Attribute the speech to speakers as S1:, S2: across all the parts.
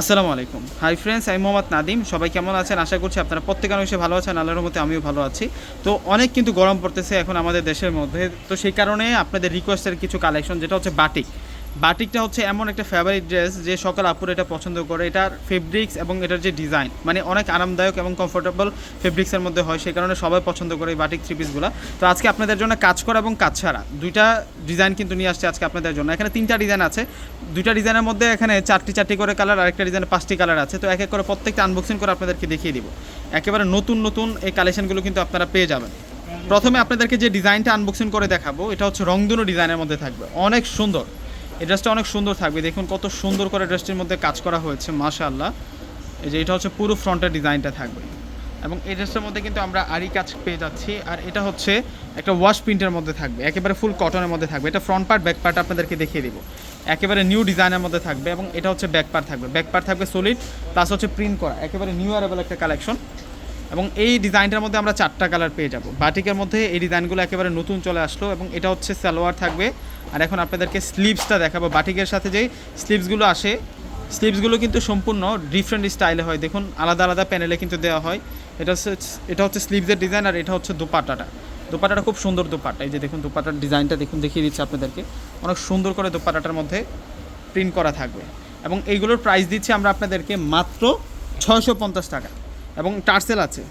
S1: আসসালামু আলাইকুম। Hi friends আমি মোহাম্মদ নাদিম সবাই কেমন আছেন? আশা করছি আপনারা প্রত্যেকের অংশে ভালো আছেন। আল্লাহর মতে আমিও ভালো আছি। তো অনেক কিন্তু গরম পড়তেছে এখন আমাদের দেশের মধ্যে। তো সেই কারণে আপনাদের রিকোয়েস্টের কিছু কালেকশন যেটা হচ্ছে বাটিক। বাটিকটা হচ্ছে এমন একটা ফেভারিট ড্রেস যে সকল আপুর এটা পছন্দ করে। এটার ফেব্রিক্স এবং এটার যে ডিজাইন মানে অনেক আরামদায়ক এবং কমফোর্টেবল ফেব্রিক্সের মধ্যে হয়, সেই কারণে সবাই পছন্দ করে এই বাটিক থ্রি পিসগুলো তো আজকে আপনাদের জন্য কাজ করা এবং কাজ ছাড়া দুইটা ডিজাইন কিন্তু নিয়ে আসছে আজকে আপনাদের জন্য। এখানে তিনটা ডিজাইন আছে। দুইটা ডিজাইনের মধ্যে এখানে চারটি চারটি করে কালার আরেকটা ডিজাইনে পাঁচটি কালার আছে। তো এক এক করে প্রত্যেকটা আনবক্সিং করে আপনাদেরকে দেখিয়ে দিব। একেবারে নতুন নতুন এই কালেকশনগুলো কিন্তু আপনারা পেয়ে যাবেন। প্রথমে আপনাদেরকে যে ডিজাইনটা আনবক্সিং করে দেখাবো, এটা হচ্ছে রংধনু ডিজাইনের মধ্যে থাকবে। অনেক সুন্দর। এই ড্রেসটা অনেক সুন্দর থাকবে। দেখুন কত সুন্দর করে ড্রেসটির মধ্যে কাজ করা হয়েছে, মাশাআল্লাহ। এই যে এটা হচ্ছে পুরো ফ্রন্টের ডিজাইনটা থাকবে। এবং এই ড্রেসটার মধ্যে কিন্তু আমরা আরি কাজ পেয়ে যাচ্ছি। আর এটা হচ্ছে একটা ওয়াশ প্রিন্টের মধ্যে থাকবে। একেবারে ফুল কটনের মধ্যে থাকবে। এটা ফ্রন্ট পার্ট ব্যাক পার্ট আপনাদেরকে দেখিয়ে দিব। একেবারে নিউ ডিজাইনের মধ্যে থাকবে এবং এটা হচ্ছে ব্যাক পার্ট থাকবে। ব্যাক পার্ট থাকবে সলিড প্লাস হচ্ছে প্রিন্ট করা। একেবারে নিউ অ্যারেবল একটা কালেকশন এবং এই ডিজাইনটার মধ্যে আমরা চারটা কালার পেয়ে যাব। বাটিকের মধ্যে এই ডিজাইনগুলো একেবারে নতুন চলে আসলো এবং এটা হচ্ছে সালোয়ার থাকবে। আর এখন আপনাদেরকে স্লিভসটা দেখাবো। বাটিকের সাথে যেই স্লিভসগুলো আসে স্লিভসগুলো কিন্তু সম্পূর্ণ ডিফারেন্ট স্টাইলে হয়। দেখুন, আলাদা আলাদা প্যানেলে কিন্তু দেওয়া হয়। এটা হচ্ছে এটা হচ্ছে স্লিভসের ডিজাইন আর এটা হচ্ছে দোপাট্টাটা দোপাট্টাটা খুব সুন্দর দোপাট্টা এই যে দেখুন দোপাট্টার ডিজাইনটা দেখুন, দেখিয়ে দিচ্ছে আপনাদেরকে। অনেক সুন্দর করে দোপাট্টাটার মধ্যে প্রিন্ট করা থাকবে। এবং এইগুলোর প্রাইস দিচ্ছি আমরা আপনাদেরকে মাত্র ছয়শো পঞ্চাশ টাকা। এবং টার্সেল আছে।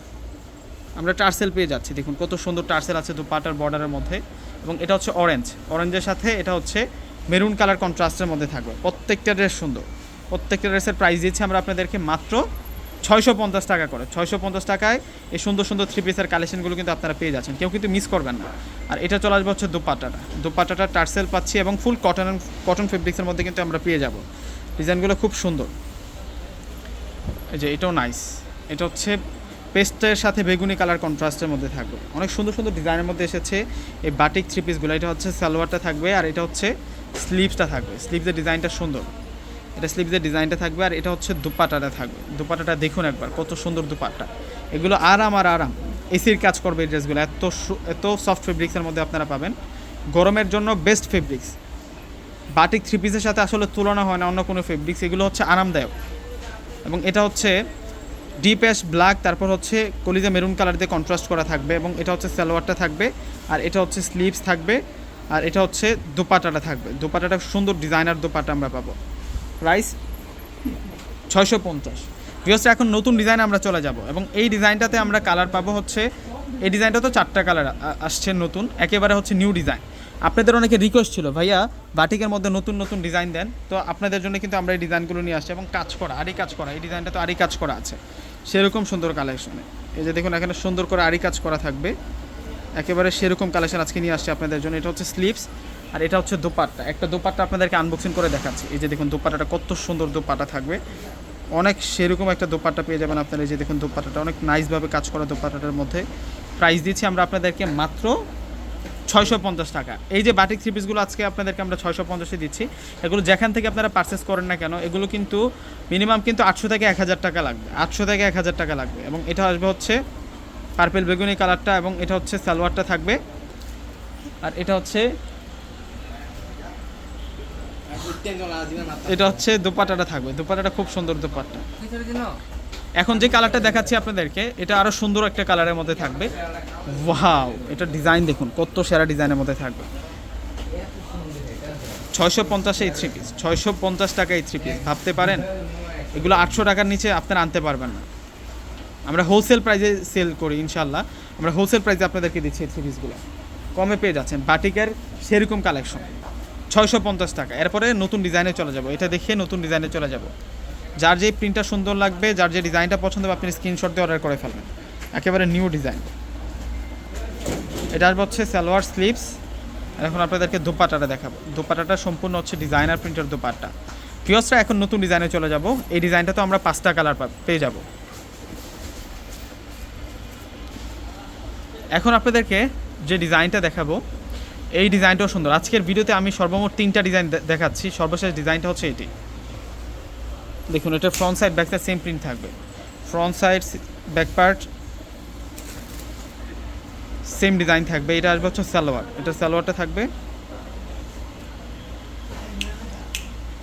S1: আমরা টার্সেল পেয়ে যাচ্ছি। দেখুন, কত সুন্দর টার্সেল আছে দুপাটার বর্ডারের মধ্যে। এবং এটা হচ্ছে অরেঞ্জ অরেঞ্জের সাথে এটা হচ্ছে মেরুন কালার কন্ট্রাস্টের মধ্যে থাকবে। প্রত্যেকটা ড্রেস সুন্দর। প্রত্যেকটা ড্রেসের প্রাইস দিচ্ছি আমরা আপনাদেরকে মাত্র ছয়শো পঞ্চাশ টাকা করে। ছয়শো পঞ্চাশ টাকায় এই সুন্দর সুন্দর থ্রি পিসের কালেকশনগুলো কিন্তু আপনারা পেয়ে যাচ্ছেন। কেউ কিন্তু মিস করবেন না। আর এটা চলে আসবে হচ্ছে দুপাট্টাটা দুপাট্টাটা টার্সেল পাচ্ছি এবং ফুল কটন কটন ফেব্রিক্সের মধ্যে কিন্তু আমরা পেয়ে যাব। ডিজাইনগুলো খুব সুন্দর। এই যে এটাও নাইস এটা হচ্ছে পেস্টের সাথে বেগুনি কালার কন্ট্রাস্টের মধ্যে থাকবে। অনেক সুন্দর সুন্দর ডিজাইনের মধ্যে এসেছে। এই বাটিক থ্রি পিসগুলো এটা হচ্ছে সালোয়ারটা থাকবে আর এটা হচ্ছে স্লিভসটা থাকবে। স্লিভসের ডিজাইনটা সুন্দর। এটা স্লিভসের ডিজাইনটা থাকবে আর এটা হচ্ছে দুপাটাটা থাকবে। দুপাটাটা দেখুন একবার, কত সুন্দর দুপাট্টা। এগুলো আরাম আর আরাম। এসির কাজ করবে এই ড্রেসগুলো। এত এত সফট ফেব্রিক্সের মধ্যে আপনারা পাবেন। গরমের জন্য বেস্ট ফেব্রিক্স বাটিক থ্রি পিসের সাথে আসলে তুলনা হয় না, অন্য কোনো ফেব্রিক্স এগুলো হচ্ছে আরামদায়ক। এবং এটা হচ্ছে ডিপ অ্যাশ ব্ল্যাক তারপর হচ্ছে কলিজা মেরুন কালার দিয়ে কন্ট্রাস্ট করা থাকবে এবং এটা হচ্ছে সালোয়ারটা থাকবে আর এটা হচ্ছে স্লিভস থাকবে আর এটা হচ্ছে দোপাটাটা থাকবে। দোপাটাটা সুন্দর ডিজাইনার দোপাটা আমরা পাবো। প্রাইস ছয়শো পঞ্চাশ। ভিওসটা এখন নতুন ডিজাইন আমরা চলে যাব এবং এই ডিজাইনটাতে আমরা কালার পাবো হচ্ছে, এই ডিজাইনটা তো চারটা কালার আসছে নতুন, একেবারে হচ্ছে নিউ ডিজাইন আপনাদের অনেকে রিকোয়েস্ট ছিল, ভাইয়া, বাটিকের মধ্যে নতুন নতুন ডিজাইন দেন। তো আপনাদের জন্য কিন্তু আমরা এই ডিজাইনগুলো নিয়ে আসছি এবং কাজ করা আরই কাজ করা, এই ডিজাইনটা তো আরই কাজ করা আছে। সেরকম সুন্দর কালেকশনে এই যে দেখুন, এখানে সুন্দর করে আড়ি কাজ করা থাকবে। একেবারে সেরকম কালেকশন আজকে নিয়ে আসছে আপনাদের জন্য। এটা হচ্ছে স্লিপস আর এটা হচ্ছে দোপাট্টা। একটা দোপাট্টা আপনাদেরকে আনবক্সিং করে দেখাচ্ছি। এই যে দেখুন, দোপাট্টাটা কত সুন্দর দোপাট্টা থাকবে। অনেক সেরকম একটা দোপাট্টা পেয়ে যাবেন আপনারা। এই যে দেখুন, দোপাট্টাটা অনেক নাইসভাবে কাজ করা দোপাট্টাটার মধ্যে। প্রাইস দিচ্ছি আমরা আপনাদেরকে মাত্র ছয়শো পঞ্চাশ টাকা। এই যে বাটিক থ্রি পিসগুলো আজকে আপনাদেরকে আমরা ছয়শো পঞ্চাশে দিচ্ছি এগুলো যেখান থেকে আপনারা পারচেস করেন না কেন এগুলো কিন্তু মিনিমাম কিন্তু আটশো থেকে এক হাজার টাকা লাগবে আটশো থেকে এক হাজার টাকা লাগবে। এবং এটা আসবে হচ্ছে পার্পেল বেগুনি কালারটা এবং এটা হচ্ছে সালোয়ারটা থাকবে। আর এটা হচ্ছে এটা হচ্ছে দোপাট্টাটা থাকবে। দোপাট্টাটা খুব সুন্দর দোপাট্টা। এখন যে কালারটা দেখাচ্ছি আপনাদেরকে, এটা আরও সুন্দর একটা কালারের মধ্যে থাকবে। ওয়াও, এটা ডিজাইন দেখুন, কত সেরা ডিজাইনের মধ্যে থাকবে। ছয়শো পঞ্চাশে এই থ্রি পিস ছয়শো পঞ্চাশ টাকা এই থ্রি পিস ভাবতে পারেন, এগুলো আটশো টাকার নিচে আপনারা আনতে পারবেন না। আমরা হোলসেল প্রাইসে সেল করি ইনশাল্লাহ আমরা হোলসেল প্রাইসে আপনাদেরকে দিচ্ছি এই থ্রি পিসগুলো কমে পেয়ে যাচ্ছেন, বাটিকের সেরকম কালেকশন ছয়শো পঞ্চাশ টাকা। এরপরে নতুন ডিজাইনে চলে যাব। এটা দেখিয়ে নতুন ডিজাইনে চলে যাব। যার যে প্রিন্টটা সুন্দর লাগবে, যার যে ডিজাইনটা পছন্দ হবে, আপনি স্ক্রিনশট দিয়ে অর্ডার করে ফেলবেন। একেবারে নিউ ডিজাইন এটা আসবে হচ্ছে সালোয়ার স্লিভস আর এখন আপনাদেরকে দোপাটাটা দেখাবো। দোপাটাটা সম্পূর্ণ হচ্ছে ডিজাইনার প্রিন্টের দোপাট্টা। পিওসরা এখন নতুন ডিজাইনে চলে যাব। এই ডিজাইনটা তো আমরা পাঁচটা কালার পেয়ে যাব। এখন আপনাদেরকে যে ডিজাইনটা দেখাবো, এই ডিজাইনটাও সুন্দর। আজকের ভিডিওতে আমি সর্বমোট তিনটা ডিজাইন দেখাচ্ছি। সর্বশেষ ডিজাইনটা হচ্ছে এটি। দেখুন, এটা front side back side same print থাকবে। Front side back part same design থাকবে। এটা আসবে হচ্ছে সালোয়ার। এটা সালোয়ারটা থাকবে।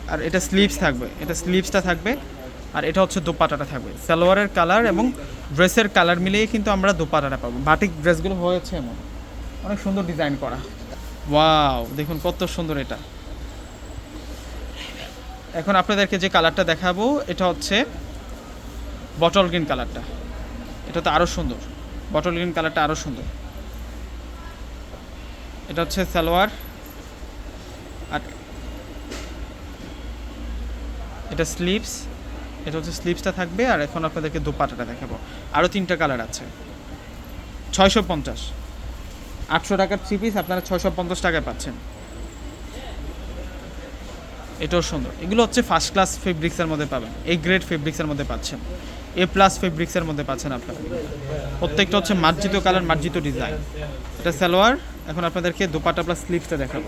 S1: আর এটা স্লিভস থাকবে। এটা স্লিভসটা থাকবে। আর এটা হচ্ছে দোপাটাটা থাকবে। সালোয়ারের কালার এবং ড্রেসের কালার মিলিয়ে কিন্তু আমরা দোপাটাটা পাবো। বাটিক ড্রেসগুলো হয়েছে এমন। অনেক সুন্দর ডিজাইন করা। ওয়াও দেখুন, কত সুন্দর এটা। এখন আপনাদেরকে যে কালারটা দেখাবো, এটা হচ্ছে বটল গ্রিন কালারটা। এটা তো আরও সুন্দর। বটল গ্রিন কালারটা আরও সুন্দর। এটা হচ্ছে সালোয়ার। আর এটা স্লিপস এটা হচ্ছে স্লিপসটা থাকবে, আর এখন আপনাদেরকে দোপাটাটা দেখাবো। আরও তিনটা কালার আছে। ছয়শো পঞ্চাশ। আটশো টাকার থ্রি পিস, আপনারা ছয়শো পঞ্চাশ টাকায় পাচ্ছেন। এটাও সুন্দর। এগুলো হচ্ছে ফার্স্ট ক্লাস ফেব্রিক্সের মধ্যে পাবেন। এই গ্রেড ফেব্রিক্সের মধ্যে পাচ্ছেন। এ প্লাস ফেব্রিক্সের মধ্যে পাচ্ছেন আপনারা। প্রত্যেকটা হচ্ছে মার্জিত কালার, মার্জিত ডিজাইন এটা সালোয়ার। এখন আপনাদেরকে দোপাটা প্লাস স্লিভসটা দেখাবো।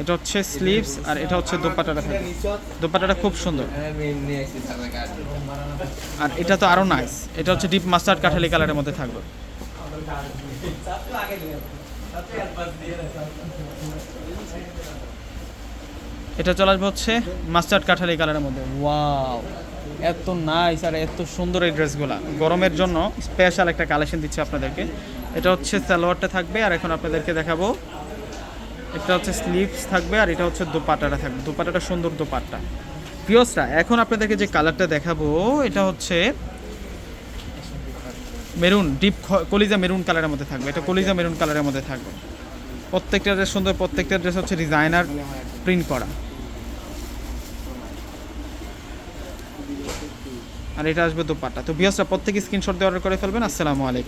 S1: এটা হচ্ছে স্লিভস আর এটা হচ্ছে দোপাটাটা দোপাটাটা খুব সুন্দর। আর এটা তো আরও নাইস এটা হচ্ছে ডিপ মাস্টার্ড কাঠালি কালারের মধ্যে থাকবে। এটা চলে আসবে হচ্ছে মাস্টার্ড কাঠালি কালারের মধ্যে। ওয়াও, এত নাইস আর এত সুন্দর এই ড্রেসগুলো। গরমের জন্য স্পেশাল একটা কালেকশন দিচ্ছে আপনাদেরকে। এটা হচ্ছে সালোয়ারটা থাকবে আর এখন আপনাদেরকে দেখাবো। এটা হচ্ছে স্লিভস থাকবে আর এটা হচ্ছে দোপাটাটা থাকবে। দোপাটাটা সুন্দর দোপাট্টা। পিওসটা এখন আপনাদেরকে যে কালারটা দেখাবো, এটা হচ্ছে মেরুন ডিপ কলিজা মেরুন কালারের মধ্যে থাকবে। এটা কলিজা মেরুন কালারের মধ্যে থাকবে। প্রত্যেকটা ড্রেস সুন্দর, প্রত্যেকটা ড্রেস হচ্ছে ডিজাইনার প্রিন্ট করা। আর এটা আসবে দোপাট্টা। তো বিয়াসটা প্রত্যেকে স্ক্রিনশট দিয়ে অর্ডার করে ফেলবেন। আসসালামু আলাইকুম।